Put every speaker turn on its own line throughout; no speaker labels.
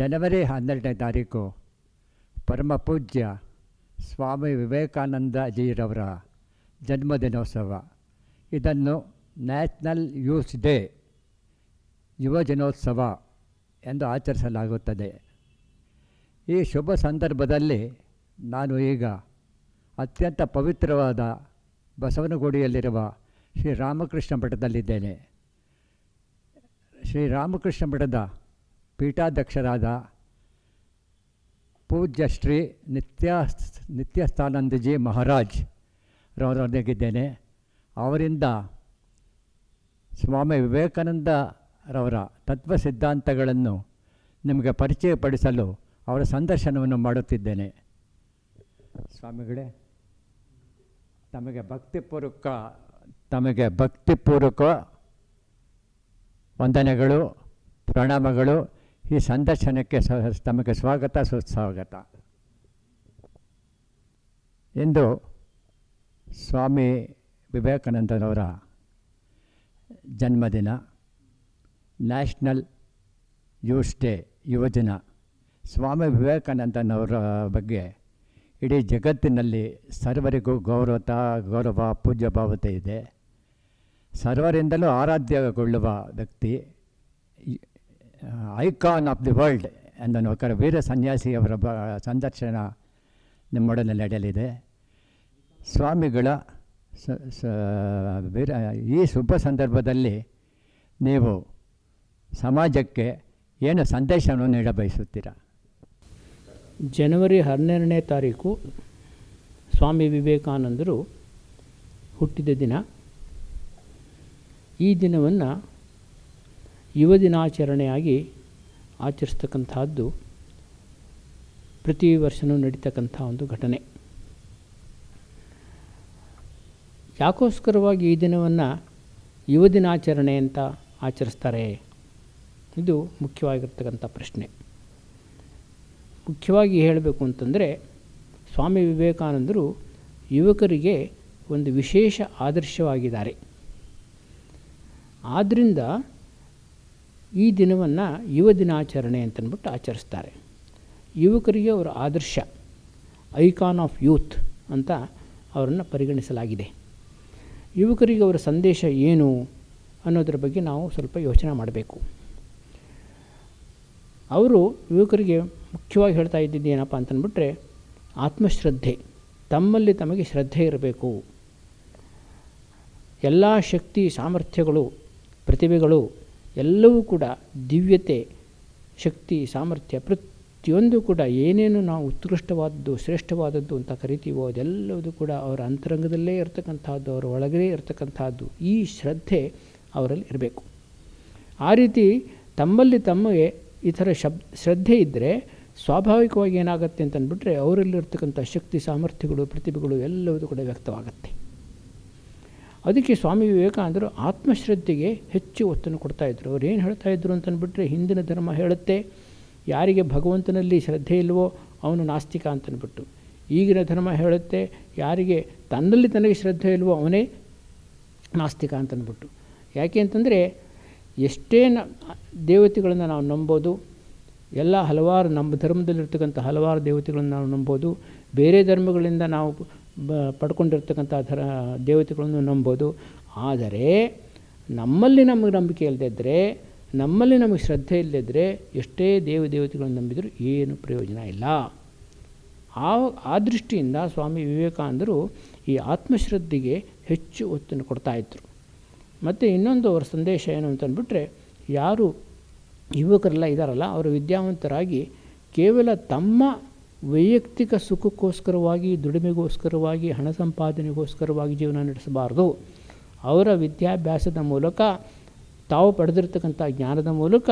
ಜನವರಿ ಹನ್ನೆರಡನೇ ತಾರೀಕು ಪರಮ ಪೂಜ್ಯ ಸ್ವಾಮಿ ವಿವೇಕಾನಂದ ಜಿರವರ ಜನ್ಮದಿನೋತ್ಸವ. ಇದನ್ನು ನ್ಯಾಷನಲ್ ಯೂತ್ ಡೇ ಯುವ ಜನೋತ್ಸವ ಎಂದು ಆಚರಿಸಲಾಗುತ್ತದೆ. ಈ ಶುಭ ಸಂದರ್ಭದಲ್ಲಿ ನಾನು ಈಗ ಅತ್ಯಂತ ಪವಿತ್ರವಾದ ಬಸವನಗುಡಿಯಲ್ಲಿರುವ ಶ್ರೀ ರಾಮಕೃಷ್ಣ ಮಠದಲ್ಲಿದ್ದೇನೆ. ಶ್ರೀ ರಾಮಕೃಷ್ಣ ಮಠದ ಪೀಠಾಧ್ಯಕ್ಷರಾದ ಪೂಜ್ಯ ಶ್ರೀ ನಿತ್ಯ ನಿತ್ಯಸ್ಥಾನಂದಜಿ ಮಹಾರಾಜ್ ರವರೊಂದಿಗಿದ್ದೇನೆ. ಅವರಿಂದ ಸ್ವಾಮಿ ವಿವೇಕಾನಂದರವರ ತತ್ವ ಸಿದ್ಧಾಂತಗಳನ್ನು ನಿಮಗೆ ಪರಿಚಯಪಡಿಸಲು ಅವರ ಸಂದರ್ಶನವನ್ನು ಮಾಡುತ್ತಿದ್ದೇನೆ. ಸ್ವಾಮಿಗಳೇ, ತಮಗೆ ಭಕ್ತಿಪೂರ್ವಕ ತಮಗೆ ಭಕ್ತಿಪೂರ್ವಕ ವಂದನೆಗಳು, ಪ್ರಣಾಮಗಳು. ಈ ಸಂದರ್ಶನಕ್ಕೆ ತಮಗೆ ಸ್ವಾಗತ, ಸುಸ್ವಾಗತ. ಎಂದು ಸ್ವಾಮಿ ವಿವೇಕಾನಂದರವರ ಜನ್ಮದಿನ, ನ್ಯಾಷನಲ್ ಯೂಸ್ ಡೇ ಯುವಜನ ಸ್ವಾಮಿ ವಿವೇಕಾನಂದನವರ ಬಗ್ಗೆ ಇಡೀ ಜಗತ್ತಿನಲ್ಲಿ ಸರ್ವರಿಗೂ ಗೌರವತ, ಗೌರವ, ಪೂಜ್ಯ ಭಾವತೆ ಇದೆ. ಸರ್ವರಿಂದಲೂ ಆರಾಧ್ಯಗೊಳ್ಳುವ ವ್ಯಕ್ತಿ ಐಕಾನ್ ಆಫ್ ದಿ ವರ್ಲ್ಡ್ ಎಂದ ಕರ ವೀರ ಸನ್ಯಾಸಿಯವರ ಬ ಸಂದರ್ಶನ ನಿಮ್ಮೊಡನೆ ನಡೆಯಲಿದೆ ಸ್ವಾಮಿಗಳ ಸ ವೀರ ಈ ಶುಭ ಸಂದರ್ಭದಲ್ಲಿ ನೀವು ಸಮಾಜಕ್ಕೆ ಏನು ಸಂದೇಶವನ್ನು ನೀಡಬಯಸುತ್ತೀರಾ
ಜನವರಿ ಹನ್ನೆರಡನೇ ತಾರೀಕು ಸ್ವಾಮಿ ವಿವೇಕಾನಂದರು ಹುಟ್ಟಿದ ದಿನ ಈ ದಿನವನ್ನು ಯುವ ದಿನಾಚರಣೆಯಾಗಿ ಆಚರಿಸ್ತಕ್ಕಂಥದ್ದು ಪ್ರತಿ ವರ್ಷವೂ ನಡೀತಕ್ಕಂಥ ಒಂದು ಘಟನೆ. ಯಾಕೋಸ್ಕರವಾಗಿ ಈ ದಿನವನ್ನು ಯುವ ದಿನಾಚರಣೆ ಅಂತ ಆಚರಿಸ್ತಾರೆ? ಇದು ಮುಖ್ಯವಾಗಿರ್ತಕ್ಕಂಥ ಪ್ರಶ್ನೆ. ಮುಖ್ಯವಾಗಿ ಹೇಳಬೇಕು ಅಂತಂದರೆ, ಸ್ವಾಮಿ ವಿವೇಕಾನಂದರು ಯುವಕರಿಗೆ ಒಂದು ವಿಶೇಷ ಆದರ್ಶವಾಗಿದ್ದಾರೆ. ಆದ್ದರಿಂದ ಈ ದಿನವನ್ನು ಯುವ ದಿನಾಚರಣೆ ಅಂತಂದ್ಬಿಟ್ಟು ಆಚರಿಸ್ತಾರೆ. ಯುವಕರಿಗೆ ಅವರ ಆದರ್ಶ, ಐಕಾನ್ ಆಫ್ ಯೂತ್ ಅಂತ ಅವರನ್ನು ಪರಿಗಣಿಸಲಾಗಿದೆ. ಯುವಕರಿಗೆ ಅವರ ಸಂದೇಶ ಏನು ಅನ್ನೋದ್ರ ಬಗ್ಗೆ ನಾವು ಸ್ವಲ್ಪ ಯೋಚನೆ ಮಾಡಬೇಕು. ಅವರು ಯುವಕರಿಗೆ ಮುಖ್ಯವಾಗಿ ಹೇಳ್ತಾ ಇದ್ದಿದ್ದು ಏನಪ್ಪ ಅಂತಂದ್ಬಿಟ್ರೆ ಆತ್ಮಶ್ರದ್ಧೆ, ತಮ್ಮಲ್ಲಿ ತಮಗೆ ಶ್ರದ್ಧೆ ಇರಬೇಕು. ಎಲ್ಲ ಶಕ್ತಿ ಸಾಮರ್ಥ್ಯಗಳು, ಪ್ರತಿಭೆಗಳು ಎಲ್ಲವೂ ಕೂಡ ದಿವ್ಯತೆ, ಶಕ್ತಿ, ಸಾಮರ್ಥ್ಯ ಪ್ರತಿಯೊಂದು ಕೂಡ ಏನೇನು ನಾವು ಉತ್ಕೃಷ್ಟವಾದದ್ದು, ಶ್ರೇಷ್ಠವಾದದ್ದು ಅಂತ ಕರಿತೀವೋ ಅದೆಲ್ಲವೂ ಕೂಡ ಅವರ ಅಂತರಂಗದಲ್ಲೇ ಇರತಕ್ಕಂಥದ್ದು, ಅವರ ಒಳಗಡೆ ಇರತಕ್ಕಂಥದ್ದು ಈ ಶ್ರದ್ಧೆ ಅವರಲ್ಲಿ ಇರಬೇಕು. ಆ ರೀತಿ ತಮ್ಮಲ್ಲಿ ತಮಗೆ ಈ ಥರ ಶಬ್, ಶ್ರದ್ಧೆ ಇದ್ದರೆ ಸ್ವಾಭಾವಿಕವಾಗಿ ಏನಾಗುತ್ತೆ ಅಂತಂದ್ಬಿಟ್ರೆ ಅವರಲ್ಲಿರ್ತಕ್ಕಂಥ ಶಕ್ತಿ, ಸಾಮರ್ಥ್ಯಗಳು, ಪ್ರತಿಭೆಗಳು ಎಲ್ಲವೂ ಕೂಡ ವ್ಯಕ್ತವಾಗುತ್ತೆ. ಅದಕ್ಕೆ ಸ್ವಾಮಿ ವಿವೇಕಾನಂದರು ಆತ್ಮಶ್ರದ್ಧೆಗೆ ಹೆಚ್ಚು ಒತ್ತನ್ನು ಕೊಡ್ತಾಯಿದ್ರು ಅವ್ರು ಏನು ಹೇಳ್ತಾಯಿದ್ರು ಅಂತಂದ್ಬಿಟ್ರೆ ಹಿಂದಿನ ಧರ್ಮ ಹೇಳುತ್ತೆ, ಯಾರಿಗೆ ಭಗವಂತನಲ್ಲಿ ಶ್ರದ್ಧೆ ಇಲ್ವೋ ಅವನು ನಾಸ್ತಿಕ ಅಂತನ್ಬಿಟ್ಟು. ಈಗಿನ ಧರ್ಮ ಹೇಳುತ್ತೆ, ಯಾರಿಗೆ ತನ್ನಲ್ಲಿ ತನಗೆ ಶ್ರದ್ಧೆ ಇಲ್ವೋ ಅವನೇ ನಾಸ್ತಿಕ ಅಂತನ್ಬಿಟ್ಟು. ಯಾಕೆ ಅಂತಂದರೆ ಎಷ್ಟೇ ನ, ದೇವತೆಗಳನ್ನು ನಾವು ನಂಬೋದು, ಎಲ್ಲ ಹಲವಾರು ನಮ್ಮ ಧರ್ಮದಲ್ಲಿರ್ತಕ್ಕಂಥ ಹಲವಾರು ದೇವತೆಗಳನ್ನು ನಾವು ನಂಬೋದು, ಬೇರೆ ಧರ್ಮಗಳಿಂದ ನಾವು ಬ, ಪಡ್ಕೊಂಡಿರ್ತಕ್ಕಂಥ ಥರ ದೇವತೆಗಳನ್ನು ನಂಬೋದು. ಆದರೆ ನಮ್ಮಲ್ಲಿ ನಮಗೆ ನಂಬಿಕೆ ಇಲ್ಲದಿದ್ದರೆ ನಮ್ಮಲ್ಲಿ ನಮಗೆ ಶ್ರದ್ಧೆ ಇಲ್ಲದಿದ್ದರೆ ಎಷ್ಟೇ ದೇವ ದೇವತೆಗಳನ್ನು ನಂಬಿದರೂ ಏನು ಪ್ರಯೋಜನ ಇಲ್ಲ. ಆ ಆ ದೃಷ್ಟಿಯಿಂದ ಸ್ವಾಮಿ ವಿವೇಕಾನಂದರು ಈ ಆತ್ಮಶ್ರದ್ಧೆಗೆ ಹೆಚ್ಚು ಒತ್ತನ್ನು ಕೊಡ್ತಾಯಿದ್ರು ಮತ್ತು ಇನ್ನೊಂದು ಅವರ ಸಂದೇಶ ಏನು ಅಂತಂದ್ಬಿಟ್ರೆ ಯಾರು ಯುವಕರೆಲ್ಲ ಇದ್ದಾರಲ್ಲ ಅವರು ವಿದ್ಯಾವಂತರಾಗಿ ಕೇವಲ ತಮ್ಮ ವೈಯಕ್ತಿಕ ಸುಖಕ್ಕೋಸ್ಕರವಾಗಿ, ದುಡಿಮೆಗೋಸ್ಕರವಾಗಿ, ಹಣ ಸಂಪಾದನೆಗೋಸ್ಕರವಾಗಿ ಜೀವನ ನಡೆಸಬಾರ್ದು. ಅವರ ವಿದ್ಯಾಭ್ಯಾಸದ ಮೂಲಕ, ತಾವು ಪಡೆದಿರತಕ್ಕಂಥ ಜ್ಞಾನದ ಮೂಲಕ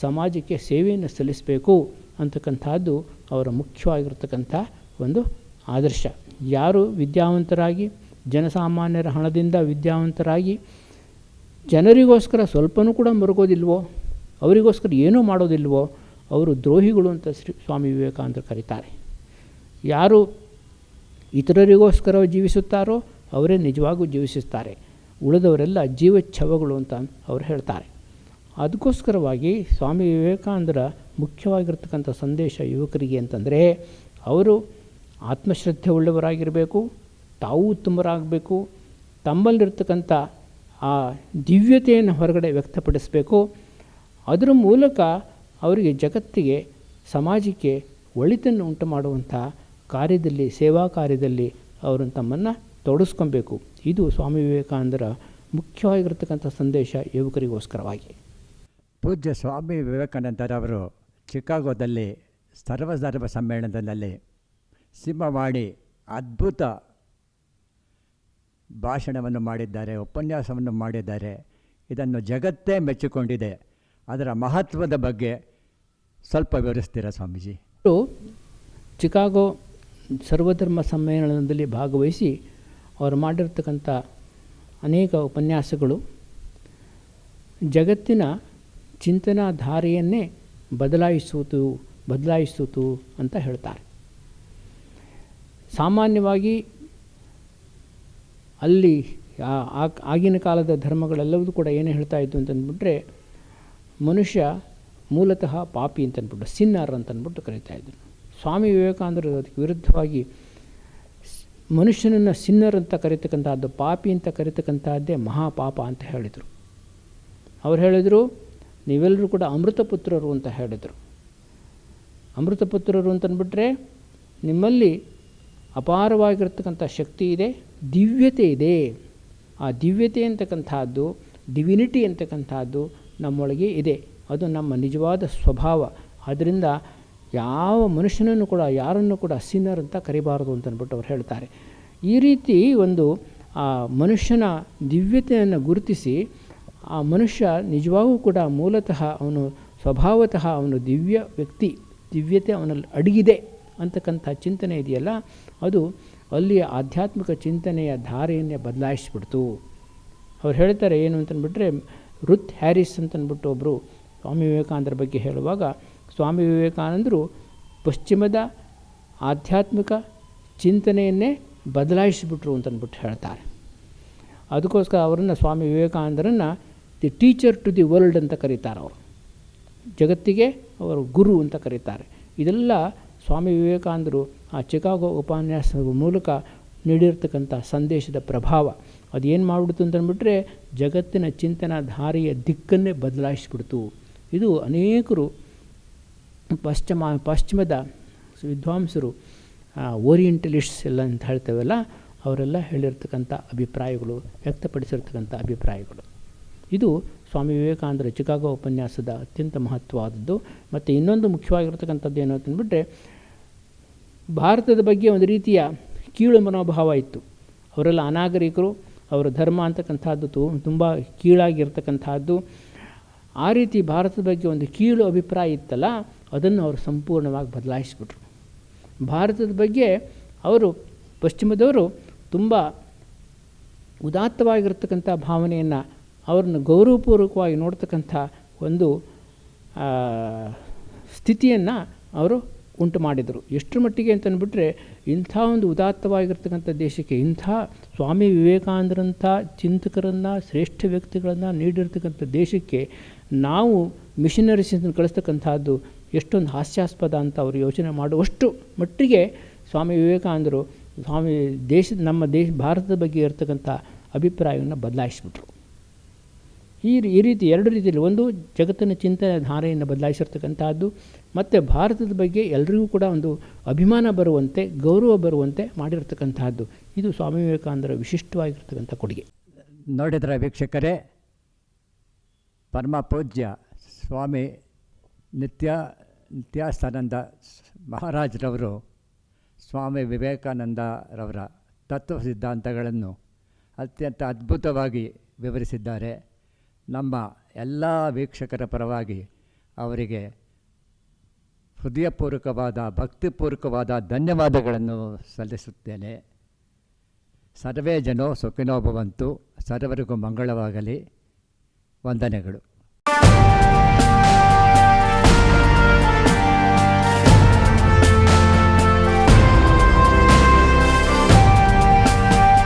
ಸಮಾಜಕ್ಕೆ ಸೇವೆಯನ್ನು ಸಲ್ಲಿಸಬೇಕು ಅಂತಕ್ಕಂಥದ್ದು ಅವರ ಮುಖ್ಯವಾಗಿರತಕ್ಕಂಥ ಒಂದು ಆದರ್ಶ. ಯಾರು ವಿದ್ಯಾವಂತರಾಗಿ, ಜನಸಾಮಾನ್ಯರ ಹಣದಿಂದ ವಿದ್ಯಾವಂತರಾಗಿ, ಜನರಿಗೋಸ್ಕರ ಸ್ವಲ್ಪನೂ ಕೂಡ ಮರುಗೋದಿಲ್ವೋ, ಅವರಿಗೋಸ್ಕರ ಏನೂ ಮಾಡೋದಿಲ್ವೋ ಅವರು ದ್ರೋಹಿಗಳು ಅಂತ ಶ್ರೀ ಸ್ವಾಮಿ ವಿವೇಕಾನಂದರು ಕರೀತಾರೆ. ಯಾರು ಇತರರಿಗೋಸ್ಕರ ಜೀವಿಸುತ್ತಾರೋ ಅವರೇ ನಿಜವಾಗೂ ಜೀವಿಸುತ್ತಾರೆ. ಉಳಿದವರೆಲ್ಲ ಜೀವಚ್ಛವಗಳು ಅಂತ ಅವರು ಹೇಳ್ತಾರೆ. ಅದಕ್ಕೋಸ್ಕರವಾಗಿ ಸ್ವಾಮಿ ವಿವೇಕಾನಂದರ ಮುಖ್ಯವಾಗಿರ್ತಕ್ಕಂಥ ಸಂದೇಶ ಯುವಕರಿಗೆ ಅಂತಂದರೆ, ಅವರು ಆತ್ಮಶ್ರದ್ಧೆ ಉಳ್ಳವರಾಗಿರಬೇಕು, ತಾವು ಉತ್ತಮರಾಗಬೇಕು, ತಮ್ಮಲ್ಲಿರ್ತಕ್ಕಂಥ ಆ ದಿವ್ಯತೆಯನ್ನು ಹೊರಗಡೆ ವ್ಯಕ್ತಪಡಿಸಬೇಕು. ಅದರ ಮೂಲಕ ಅವರಿಗೆ ಜಗತ್ತಿಗೆ, ಸಮಾಜಕ್ಕೆ ಒಳಿತನ್ನು ಉಂಟು ಮಾಡುವಂಥ ಕಾರ್ಯದಲ್ಲಿ, ಸೇವಾ ಕಾರ್ಯದಲ್ಲಿ ಅವರು ತಮ್ಮನ್ನು ತೊಡಸ್ಕೊಬೇಕು. ಇದು ಸ್ವಾಮಿ ವಿವೇಕಾನಂದರ ಮುಖ್ಯವಾಗಿರ್ತಕ್ಕಂಥ ಸಂದೇಶ ಯುವಕರಿಗೋಸ್ಕರವಾಗಿ.
ಪೂಜ್ಯ ಸ್ವಾಮಿ ವಿವೇಕಾನಂದರವರು ಚಿಕಾಗೋದಲ್ಲಿ ಸರ್ವಧರ್ಮ ಸಮ್ಮೇಳನದಲ್ಲಿ ಸಿಂಹವಾಣಿ ಅದ್ಭುತ ಭಾಷಣವನ್ನು ಮಾಡಿದ್ದಾರೆ, ಉಪನ್ಯಾಸವನ್ನು ಮಾಡಿದ್ದಾರೆ. ಇದನ್ನು ಜಗತ್ತೇ ಮೆಚ್ಚಿಕೊಂಡಿದೆ. ಅದರ ಮಹತ್ವದ ಬಗ್ಗೆ ಸ್ವಲ್ಪ ವಿವರಿಸ್ತೀರಾ ಸ್ವಾಮೀಜಿ?
ಚಿಕಾಗೋ ಸರ್ವಧರ್ಮ ಸಮ್ಮೇಳನದಲ್ಲಿ ಭಾಗವಹಿಸಿ ಅವರು ಮಾಡಿರ್ತಕ್ಕಂಥ ಅನೇಕ ಉಪನ್ಯಾಸಗಳು ಜಗತ್ತಿನ ಚಿಂತನಾ ಧಾರೆಯನ್ನೇ ಬದಲಾಯಿಸುವುದು ಬದಲಾಯಿಸುವುದು ಅಂತ ಹೇಳ್ತಾರೆ. ಸಾಮಾನ್ಯವಾಗಿ ಅಲ್ಲಿ ಆಗಿನ ಕಾಲದ ಧರ್ಮಗಳೆಲ್ಲವೂ ಕೂಡ ಏನು ಹೇಳ್ತಾ ಇದ್ದು ಅಂತಂದ್ಬಿಟ್ರೆ ಮನುಷ್ಯ ಮೂಲತಃ ಪಾಪಿ ಅಂತಂದ್ಬಿಟ್ಟು ಸಿನ್ನರ್ ಅಂತಂದ್ಬಿಟ್ಟು ಕರೀತಾ ಇದ್ದರು ಸ್ವಾಮಿ ವಿವೇಕಾನಂದರು ಅದಕ್ಕೆ ವಿರುದ್ಧವಾಗಿ ಮನುಷ್ಯನನ್ನು ಸಿನ್ನರ್ ಅಂತ ಕರೀತಕ್ಕಂಥದ್ದು ಪಾಪಿ ಅಂತ ಕರೀತಕ್ಕಂಥದ್ದೇ ಮಹಾಪಾಪ ಅಂತ ಹೇಳಿದರು. ಅವ್ರು ಹೇಳಿದರು ನೀವೆಲ್ಲರೂ ಕೂಡ ಅಮೃತಪುತ್ರರು ಅಂತ ಹೇಳಿದರು. ಅಮೃತಪುತ್ರರು ಅಂತಂದ್ಬಿಟ್ರೆ ನಿಮ್ಮಲ್ಲಿ ಅಪಾರವಾಗಿರ್ತಕ್ಕಂಥ ಶಕ್ತಿ ಇದೆ, ದಿವ್ಯತೆ ಇದೆ. ಆ ದಿವ್ಯತೆ ಅಂತಕ್ಕಂಥದ್ದು ಡಿವಿನಿಟಿ ಅಂತಕ್ಕಂಥದ್ದು ನಮ್ಮೊಳಗೆ ಇದೆ. ಅದು ನಮ್ಮ ನಿಜವಾದ ಸ್ವಭಾವ. ಆದ್ದರಿಂದ ಯಾವ ಮನುಷ್ಯನನ್ನು ಕೂಡ, ಯಾರನ್ನು ಕೂಡ ಸಿನ್ನರ್ ಅಂತ ಕರಿಬಾರದು ಅಂತಂದ್ಬಿಟ್ಟು ಅವ್ರು ಹೇಳ್ತಾರೆ. ಈ ರೀತಿ ಒಂದು, ಆ ಮನುಷ್ಯನ ದಿವ್ಯತೆಯನ್ನು ಗುರುತಿಸಿ, ಆ ಮನುಷ್ಯ ನಿಜವಾಗೂ ಕೂಡ ಮೂಲತಃ ಅವನು ಸ್ವಭಾವತಃ ಅವನು ದಿವ್ಯ ವ್ಯಕ್ತಿ, ದಿವ್ಯತೆ ಅವನಲ್ಲಿ ಅಡಗಿದೆ ಅಂತಕ್ಕಂಥ ಚಿಂತನೆ ಇದೆಯಲ್ಲ, ಅದು ಅಲ್ಲಿಯ ಆಧ್ಯಾತ್ಮಿಕ ಚಿಂತನೆಯ ಧಾರೆಯನ್ನೇ ಬದಲಾಯಿಸಿಬಿಡ್ತು. ಅವ್ರು ಹೇಳ್ತಾರೆ ಏನು ಅಂತಂದ್ಬಿಟ್ರೆ ರುತ್ ಹ್ಯಾರಿಸ್ ಅಂತಂದ್ಬಿಟ್ಟು ಒಬ್ಬರು ಸ್ವಾಮಿ ವಿವೇಕಾನಂದರ ಬಗ್ಗೆ ಹೇಳುವಾಗ ಸ್ವಾಮಿ ವಿವೇಕಾನಂದರು ಪಶ್ಚಿಮದ ಆಧ್ಯಾತ್ಮಿಕ ಚಿಂತನೆಯನ್ನೇ ಬದಲಾಯಿಸಿಬಿಟ್ರು ಅಂತಂದ್ಬಿಟ್ಟು ಹೇಳ್ತಾರೆ. ಅದಕ್ಕೋಸ್ಕರ ಅವರನ್ನು Swami ವಿವೇಕಾನಂದರನ್ನು the teacher to the world ಅಂತ ಕರೀತಾರೆ ಅವರು. ಜಗತ್ತಿಗೆ ಅವರು ಗುರು ಅಂತ ಕರೀತಾರೆ. ಇದೆಲ್ಲ ಸ್ವಾಮಿ ವಿವೇಕಾನಂದರು ಆ ಚಿಕಾಗೋ ಉಪನ್ಯಾಸದ ಮೂಲಕ ನೀಡಿರ್ತಕ್ಕಂಥ ಸಂದೇಶದ ಪ್ರಭಾವ. ಅದು ಏನು ಮಾಡಿಬಿಡ್ತು ಅಂತಂದ್ಬಿಟ್ರೆ ಜಗತ್ತಿನ ಚಿಂತನಾ ಧಾರಿಯ ದಿಕ್ಕನ್ನೇ ಬದಲಾಯಿಸಿಬಿಡ್ತು. ಇದು ಅನೇಕರು ಪಶ್ಚಿಮ, ಪಶ್ಚಿಮದ ವಿದ್ವಾಂಸರು ಓರಿಯೆಂಟಲಿಸ್ಟ್ಸ್ ಎಲ್ಲ ಅಂತ ಹೇಳ್ತೇವಲ್ಲ, ಅವರೆಲ್ಲ ಹೇಳಿರ್ತಕ್ಕಂಥ ಅಭಿಪ್ರಾಯಗಳು, ವ್ಯಕ್ತಪಡಿಸಿರ್ತಕ್ಕಂಥ ಅಭಿಪ್ರಾಯಗಳು. ಇದು ಸ್ವಾಮಿ ವಿವೇಕಾನಂದರ ಚಿಕಾಗೋ ಉಪನ್ಯಾಸದ ಅತ್ಯಂತ ಮಹತ್ವವಾದದ್ದು. ಮತ್ತು ಇನ್ನೊಂದು ಮುಖ್ಯವಾಗಿರ್ತಕ್ಕಂಥದ್ದು ಏನು ಅಂತಂದ್ಬಿಟ್ರೆ ಭಾರತದ ಬಗ್ಗೆ ಒಂದು ರೀತಿಯ ಕೀಳು ಮನೋಭಾವ ಇತ್ತು. ಅವರೆಲ್ಲ ಅನಾಗರಿಕರು, ಅವರ ಧರ್ಮ ಅಂತಕ್ಕಂಥದ್ದು ತು, ತುಂಬ ಕೀಳಾಗಿರ್ತಕ್ಕಂಥದ್ದು. ಆ ರೀತಿ ಭಾರತದ ಬಗ್ಗೆ ಒಂದು ಕೀಳು ಅಭಿಪ್ರಾಯ ಇತ್ತಲ್ಲ, ಅದನ್ನು ಅವರು ಸಂಪೂರ್ಣವಾಗಿ ಬದಲಾಯಿಸಿಬಿಟ್ರು. ಭಾರತದ ಬಗ್ಗೆ ಅವರು, ಪಶ್ಚಿಮದವರು ತುಂಬ ಉದಾತ್ತವಾಗಿರ್ತಕ್ಕಂಥ ಭಾವನೆಯನ್ನು ಅವ್ರನ್ನ ಗೌರವಪೂರ್ವಕವಾಗಿ ನೋಡ್ತಕ್ಕಂಥ ಒಂದು ಸ್ಥಿತಿಯನ್ನು ಅವರು ಉಂಟು ಮಾಡಿದರು. ಎಷ್ಟರ ಮಟ್ಟಿಗೆ ಅಂತಂದುಬಿಟ್ರೆ ಇಂಥ ಒಂದು ಉದಾತ್ತವಾಗಿರ್ತಕ್ಕಂಥ ದೇಶಕ್ಕೆ ಇಂಥ ಸ್ವಾಮಿ ವಿವೇಕಾನಂದರಂಥ ಚಿಂತಕರನ್ನು, ಶ್ರೇಷ್ಠ ವ್ಯಕ್ತಿಗಳನ್ನು ನೀಡಿರ್ತಕ್ಕಂಥ ದೇಶಕ್ಕೆ ನಾವು ಮಿಷನರೀಸ್ ಕಳಿಸ್ತಕ್ಕಂಥದ್ದು ಎಷ್ಟೊಂದು ಹಾಸ್ಯಾಸ್ಪದ ಅಂತ ಅವರು ಯೋಚನೆ ಮಾಡುವಷ್ಟು ಮಟ್ಟಿಗೆ ಸ್ವಾಮಿ ವಿವೇಕಾನಂದರು, ಸ್ವಾಮಿ ದೇಶದ ನಮ್ಮ ದೇಶ, ಭಾರತದ ಬಗ್ಗೆ ಇರತಕ್ಕಂಥ ಅಭಿಪ್ರಾಯವನ್ನು ಬದಲಾಯಿಸಿಬಿಟ್ರು. ಈ ಈ ರೀತಿ ಎರಡು ರೀತಿಯಲ್ಲಿ ಒಂದು ಜಗತ್ತಿನ ಚಿಂತನೆ ಧಾರೆಯನ್ನು ಬದಲಾಯಿಸಿರ್ತಕ್ಕಂಥದ್ದು ಮತ್ತು ಭಾರತದ ಬಗ್ಗೆ ಎಲ್ರಿಗೂ ಕೂಡ ಒಂದು ಅಭಿಮಾನ ಬರುವಂತೆ, ಗೌರವ ಬರುವಂತೆ ಮಾಡಿರ್ತಕ್ಕಂಥದ್ದು ಇದು ಸ್ವಾಮಿ ವಿವೇಕಾನಂದರ ವಿಶಿಷ್ಟವಾಗಿರ್ತಕ್ಕಂಥ ಕೊಡುಗೆ.
ನೋಡಿದ್ರೆ ವೀಕ್ಷಕರೇ? ಪರಮ ಪೂಜ್ಯ ಸ್ವಾಮಿ ನಿತ್ಯ ನಿತ್ಯಾನಂದ ಮಹಾರಾಜರವರು, ಸ್ವಾಮಿ ವಿವೇಕಾನಂದರವರ ತತ್ವ ಸಿದ್ಧಾಂತಗಳನ್ನು ಅತ್ಯಂತ ಅದ್ಭುತವಾಗಿ ವಿವರಿಸಿದ್ದಾರೆ. ನಮ್ಮ ಎಲ್ಲ ವೀಕ್ಷಕರ ಪರವಾಗಿ ಅವರಿಗೆ ಹೃದಯಪೂರ್ವಕವಾದ, ಭಕ್ತಿಪೂರ್ವಕವಾದ ಧನ್ಯವಾದಗಳನ್ನು ಸಲ್ಲಿಸುತ್ತೇನೆ. ಸರ್ವೇ ಜನೋ ಸುಖಿನೋ ಭವಂತು. ಸರ್ವರಿಗೂ ಮಂಗಳವಾಗಲಿ. ವಂದನೆಗಳು.